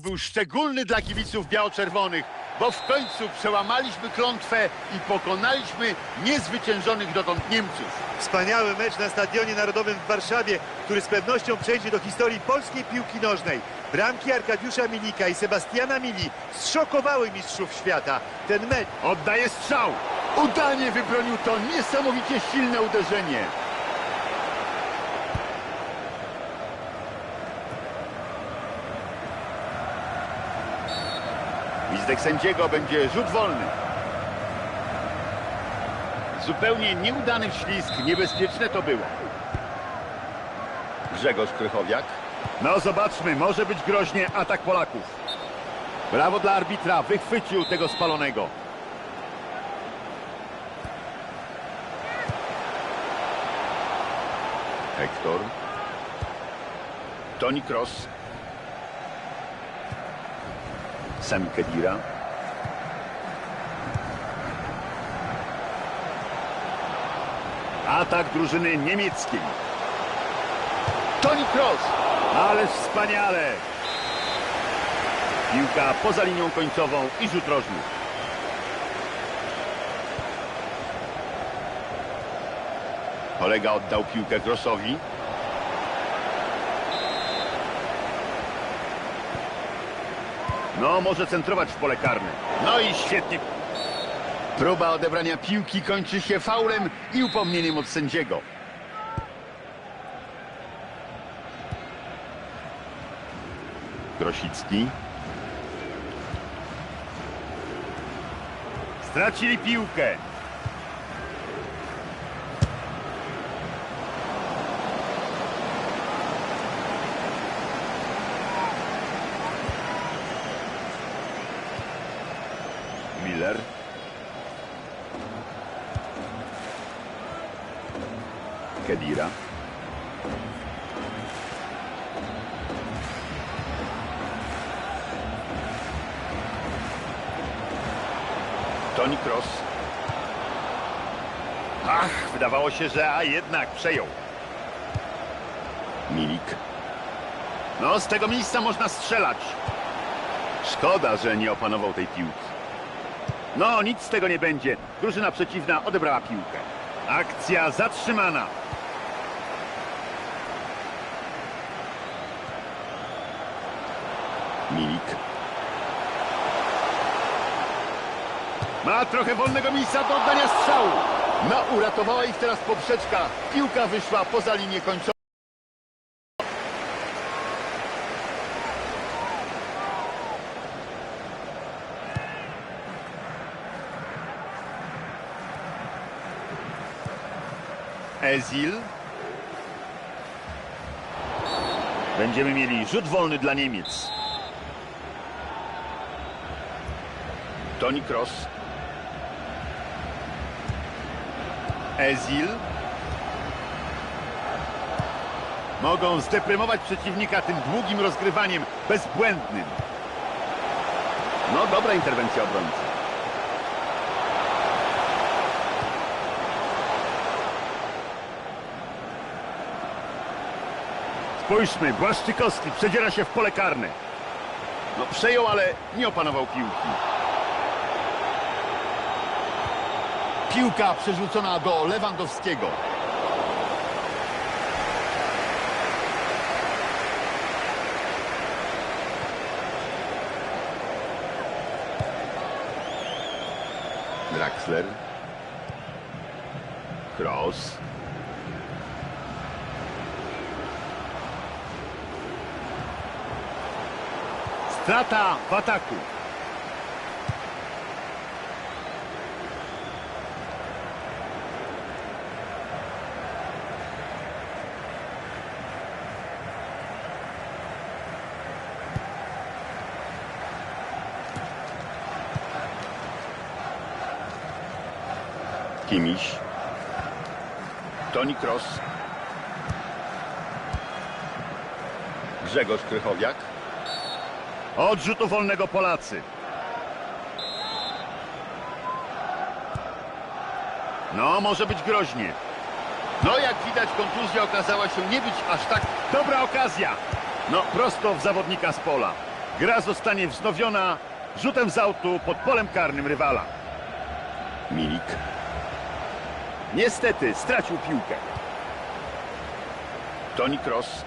był szczególny dla kibiców biało-czerwonych, bo w końcu przełamaliśmy klątwę i pokonaliśmy niezwyciężonych dotąd Niemców. Wspaniały mecz na Stadionie Narodowym w Warszawie, który z pewnością przejdzie do historii polskiej piłki nożnej. Bramki Arkadiusza Milika i Sebastiana Mili zszokowały mistrzów świata. Ten mecz Oddaje strzał. Udanie wybronił to niesamowicie silne uderzenie. Gwizdek sędziego będzie rzut wolny. Zupełnie nieudany ślizg, niebezpieczne to było. Grzegorz Krychowiak. No zobaczmy, może być groźnie atak Polaków. Brawo dla arbitra, wychwycił tego spalonego. Hector. Toni Kroos. Sami Kedira. Atak drużyny niemieckiej. Toni Kroos. Ależ wspaniale. Piłka poza linią końcową i rzut rożny. Kolega oddał piłkę Krossowi. No, może centrować w pole karne. No i świetnie. Próba odebrania piłki kończy się faulem i upomnieniem od sędziego. Grosicki. Stracili piłkę. Toni Kroos. Ach, wydawało się, że a jednak przejął. Milik. No, z tego miejsca można strzelać. Szkoda, że nie opanował tej piłki. No, nic z tego nie będzie. Drużyna przeciwna odebrała piłkę. Akcja zatrzymana. Milik. Ma trochę wolnego miejsca do oddania strzału. No, uratowała ich teraz poprzeczka. Piłka wyszła poza linię końcową. Ezil. Będziemy mieli rzut wolny dla Niemiec. Toni Kroos. Ezil. Mogą zdeprymować przeciwnika tym długim rozgrywaniem, bezbłędnym. No, dobra interwencja obrońcy. Spójrzmy, Błaszczykowski przedziera się w pole karne. No przejął, ale nie opanował piłki. Piłka przerzucona do Lewandowskiego. Draxler. Kroos. Strata w ataku. Kimiś. Toni Kroos. Grzegorz Krychowiak. Od rzutu wolnego Polacy. No, może być groźnie. No, jak widać, kontuzja okazała się nie być aż tak dobra okazja. No, prosto w zawodnika z pola. Gra zostanie wznowiona rzutem z autu pod polem karnym rywala. Milik. Niestety stracił piłkę. Toni Kroos.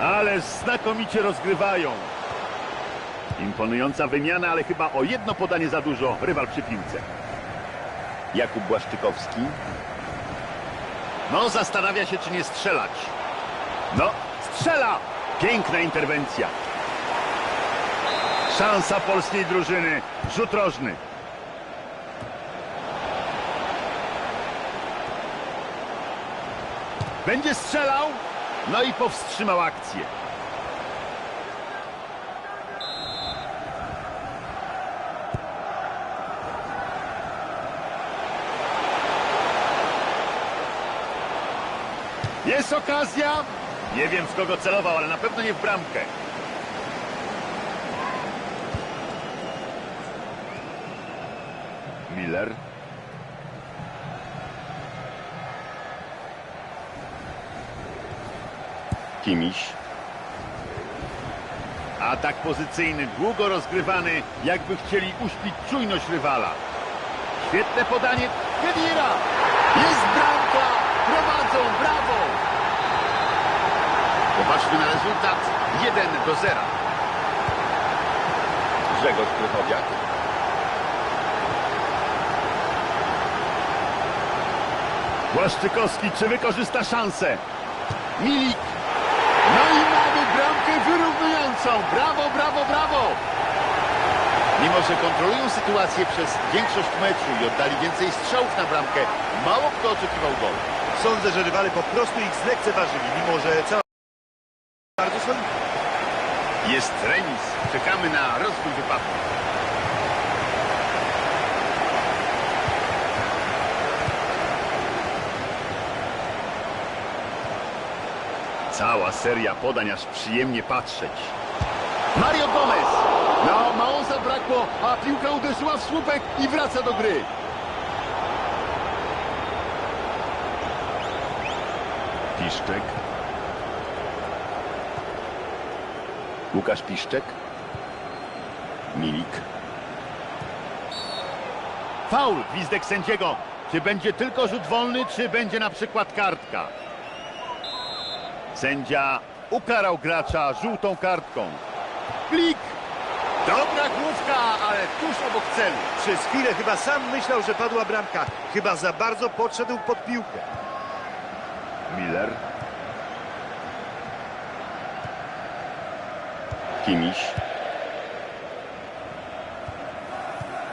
Ale znakomicie rozgrywają. Imponująca wymiana, ale chyba o jedno podanie za dużo rywal przy piłce. Jakub Błaszczykowski. No, zastanawia się, czy nie strzelać. No, strzela! Piękna interwencja. Szansa polskiej drużyny. Rzut rożny. Będzie strzelał. No i powstrzymał akcję. Jest okazja. Nie wiem w kogo celował, ale na pewno nie w bramkę. Miller. Kimiś. Atak pozycyjny, długo rozgrywany, jakby chcieli uśpić czujność rywala. Świetne podanie. Kedira! Jest bramka! Prowadzą, brawo! Popatrzmy na rezultat 1 do 0. Grzegorz Krychowiak. Błaszczykowski, czy wykorzysta szansę? Milik. No i mamy bramkę wyrównującą. Brawo, brawo, brawo! Mimo, że kontrolują sytuację przez większość meczu i oddali więcej strzałów na bramkę, mało kto oczekiwał gol. Sądzę, że rywale po prostu ich zlekceważyli, mimo że cała. Jest remis. Czekamy na rozwój wypadku. Cała seria podań, aż przyjemnie patrzeć. Mario Gomez! No, mało zabrakło, a piłka uderzyła w słupek i wraca do gry. Piszczek. Łukasz Piszczek. Milik. Faul, gwizdek sędziego. Czy będzie tylko rzut wolny, czy będzie na przykład kartka? Sędzia ukarał gracza żółtą kartką. Klik! Dobra główka, ale tuż obok celu. Przez chwilę chyba sam myślał, że padła bramka. Chyba za bardzo podszedł pod piłkę. Miller. Kimiś.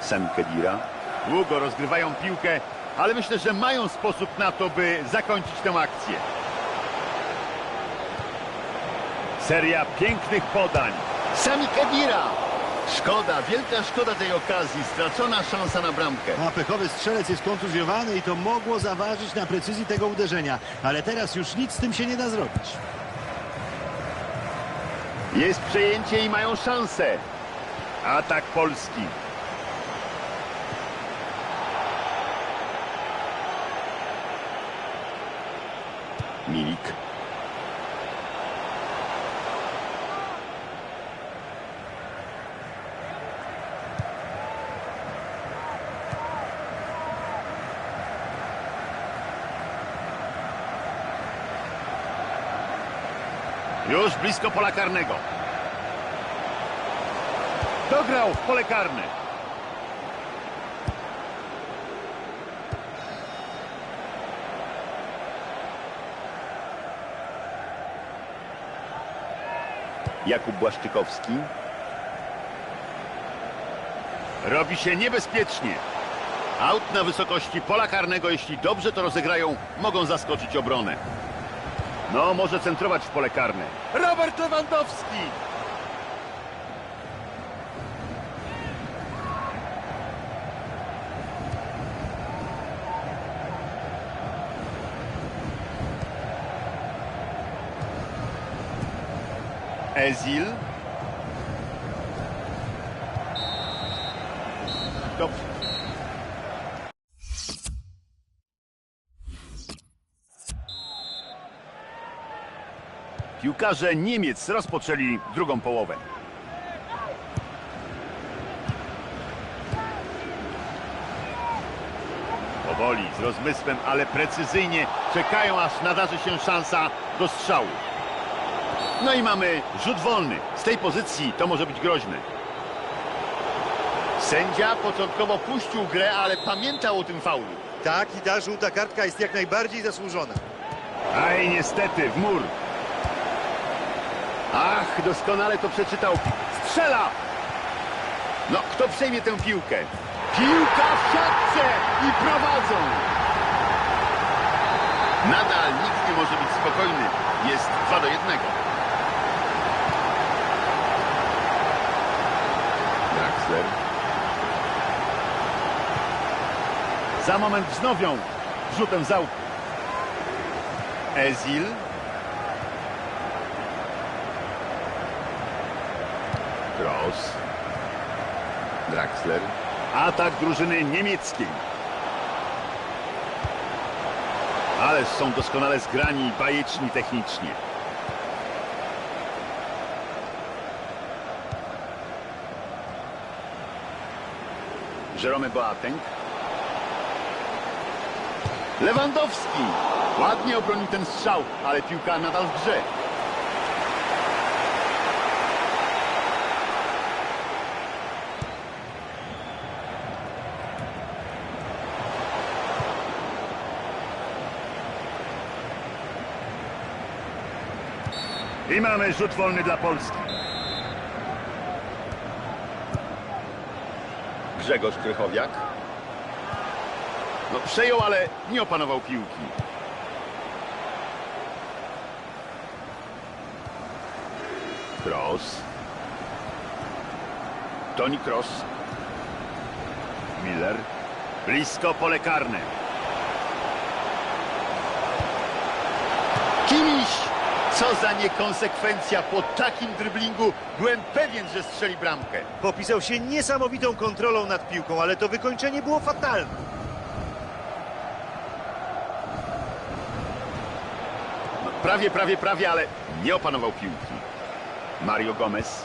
Sam Kedira. Długo rozgrywają piłkę, ale myślę, że mają sposób na to, by zakończyć tę akcję. Seria pięknych podań. Sami Kedira. Szkoda, wielka szkoda tej okazji. Stracona szansa na bramkę. A pechowy strzelec jest kontuzjowany i to mogło zaważyć na precyzji tego uderzenia. Ale teraz już nic z tym się nie da zrobić. Jest przejęcie i mają szansę. Atak Polski. Milik. Już blisko pola karnego. Dograł w pole karne. Jakub Błaszczykowski. Robi się niebezpiecznie. Aut na wysokości pola karnego, jeśli dobrze to rozegrają, mogą zaskoczyć obronę. No, może centrować w pole karne. Robert Lewandowski! Ezil. Piłkarze Niemiec rozpoczęli drugą połowę. Powoli, z rozmysłem, ale precyzyjnie czekają, aż nadarzy się szansa do strzału. No i mamy rzut wolny. Z tej pozycji to może być groźne. Sędzia początkowo puścił grę, ale pamiętał o tym faulu. Tak i ta żółta kartka jest jak najbardziej zasłużona. Aj, niestety, w mur. Ach, doskonale to przeczytał. Strzela! No, kto przejmie tę piłkę? Piłka w siatce i prowadzą! Nadal nikt nie może być spokojny. Jest 2 do 1. Draxler. Za moment wznowią rzutem z autu. Ezil. Cross. Draxler. Atak drużyny niemieckiej. Ależ są doskonale zgrani i bajeczni technicznie. Jerome Boateng. Lewandowski. Ładnie obronił ten strzał, ale piłka nadal w grze. I mamy rzut wolny dla Polski. Grzegorz Krychowiak. No przejął, ale nie opanował piłki. Cross. Toni Cross. Miller. Blisko pole karne. Kimiś! Co za niekonsekwencja po takim dryblingu. Byłem pewien, że strzeli bramkę. Popisał się niesamowitą kontrolą nad piłką, ale to wykończenie było fatalne. Prawie, prawie, prawie, ale nie opanował piłki. Mario Gomez.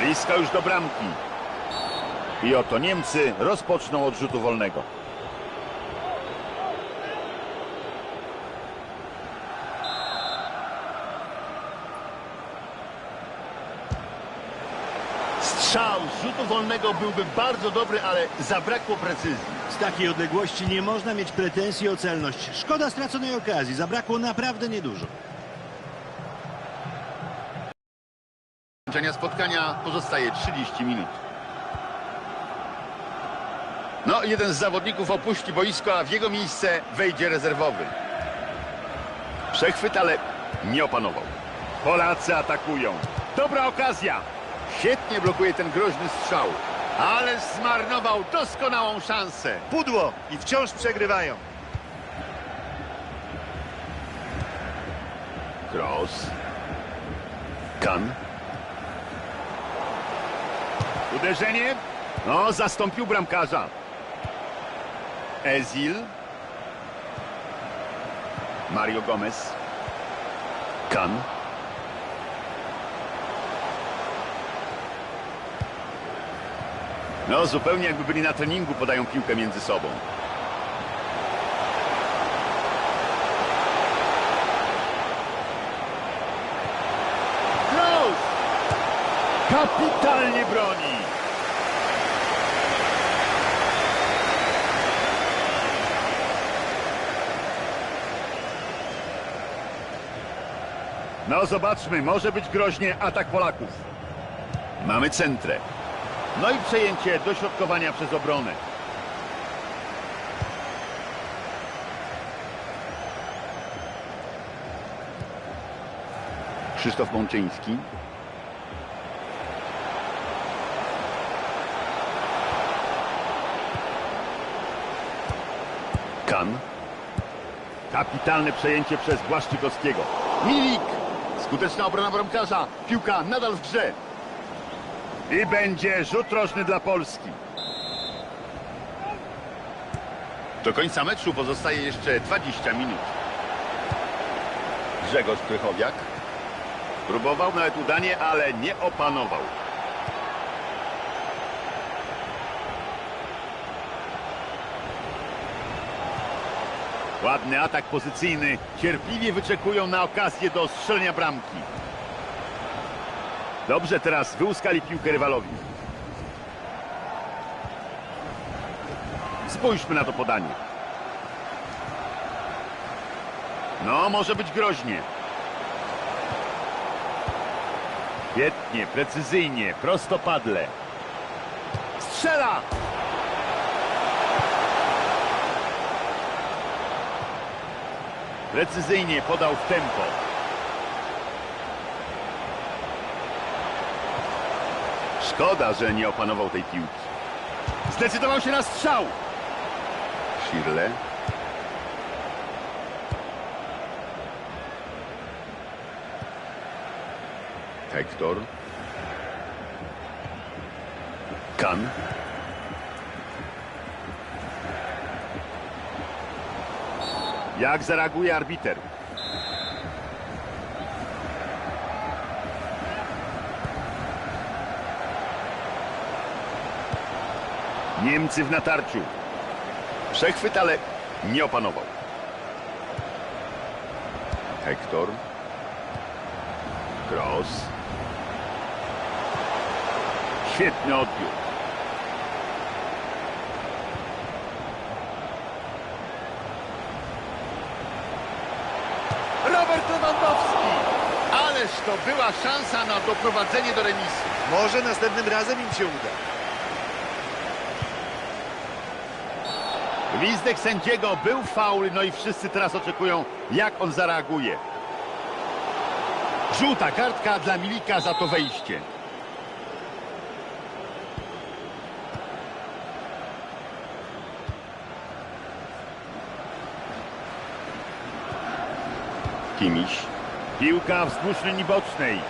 Blisko już do bramki. I oto Niemcy rozpoczną od rzutu wolnego. Strzał z rzutu wolnego byłby bardzo dobry, ale zabrakło precyzji. Z takiej odległości nie można mieć pretensji o celność. Szkoda straconej okazji, zabrakło naprawdę niedużo. Zakończenia spotkania pozostaje 30 minut. No, jeden z zawodników opuści boisko, a w jego miejsce wejdzie rezerwowy. Przechwyt, ale nie opanował. Polacy atakują. Dobra okazja. Świetnie blokuje ten groźny strzał. Ale zmarnował doskonałą szansę. Pudło i wciąż przegrywają. Cross. Kan. Uderzenie. No, zastąpił bramkarza. Ezil. Mario Gomez. Kan. No, zupełnie jakby byli na treningu, podają piłkę między sobą. Kroos! Kapitalnie broni. No zobaczmy, może być groźnie atak Polaków. Mamy centrę. No i przejęcie dośrodkowania przez obronę. Krzysztof Mączyński. Kan. Kapitalne przejęcie przez Błaszczykowskiego. Milik! Skuteczna obrona bramkarza. Piłka nadal w grze. I będzie rzut rożny dla Polski. Do końca meczu pozostaje jeszcze 20 minut. Grzegorz Krychowiak próbował nawet udanie, ale nie opanował. Ładny atak pozycyjny. Cierpliwie wyczekują na okazję do strzelenia bramki. Dobrze, teraz wyłuskali piłkę rywalowi. Spójrzmy na to podanie. No, może być groźnie. Świetnie, precyzyjnie, prostopadle. Strzela! Precyzyjnie podał w tempo. Szkoda, że nie opanował tej piłki. Zdecydował się na strzał. Shirley. Hector. Kan. Jak zareaguje arbiter? Niemcy w natarciu. Przechwyt, ale nie opanował. Hector. Cross. Świetny odbiór. Robert Lewandowski! Ależ to była szansa na doprowadzenie do remisu. Może następnym razem im się uda. Gwizdek sędziego był faul, no i wszyscy teraz oczekują, jak on zareaguje. Żółta kartka dla Milika za to wejście. Kimiś. Piłka wzdłuż linii bocznej.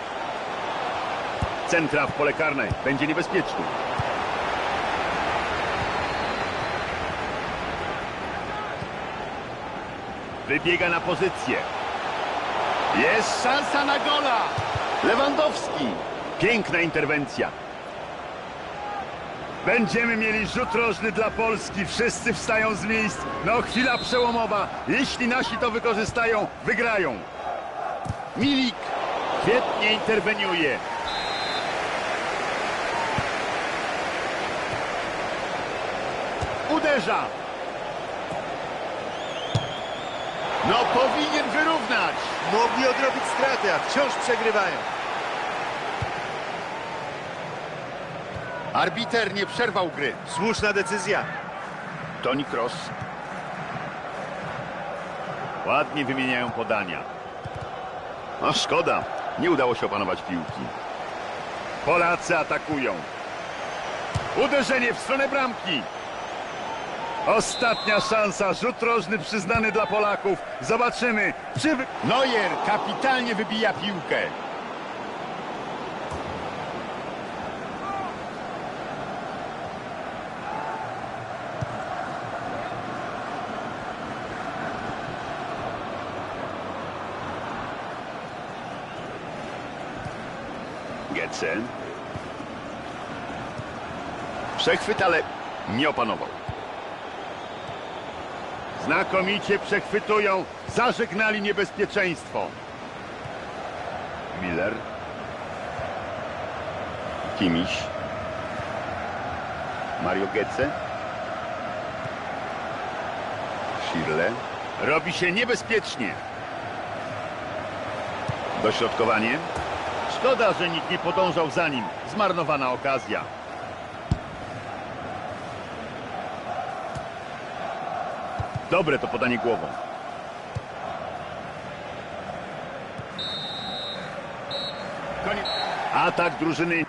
Centra w pole karne. Będzie niebezpieczny. Wybiega na pozycję. Jest szansa na gola. Lewandowski. Piękna interwencja. Będziemy mieli rzut rożny dla Polski. Wszyscy wstają z miejsc. No chwila przełomowa. Jeśli nasi to wykorzystają, wygrają. Milik świetnie interweniuje. Uderza. No powinien wyrównać. Mogli odrobić straty, a wciąż przegrywają. Arbiter nie przerwał gry. Słuszna decyzja. Toni Kroos. Ładnie wymieniają podania. No szkoda, nie udało się opanować piłki. Polacy atakują. Uderzenie w stronę bramki. Ostatnia szansa, rzut rożny przyznany dla Polaków. Zobaczymy. Czy... Neuer kapitalnie wybija piłkę. Getze. Przechwyt, ale nie opanował. Znakomicie przechwytują. Zażegnali niebezpieczeństwo. Miller. Kimiś. Mario Getze. Schirle. Robi się niebezpiecznie. Dośrodkowanie. Szkoda, że nikt nie podążał za nim. Zmarnowana okazja. Dobre to podanie głową. Atak drużyny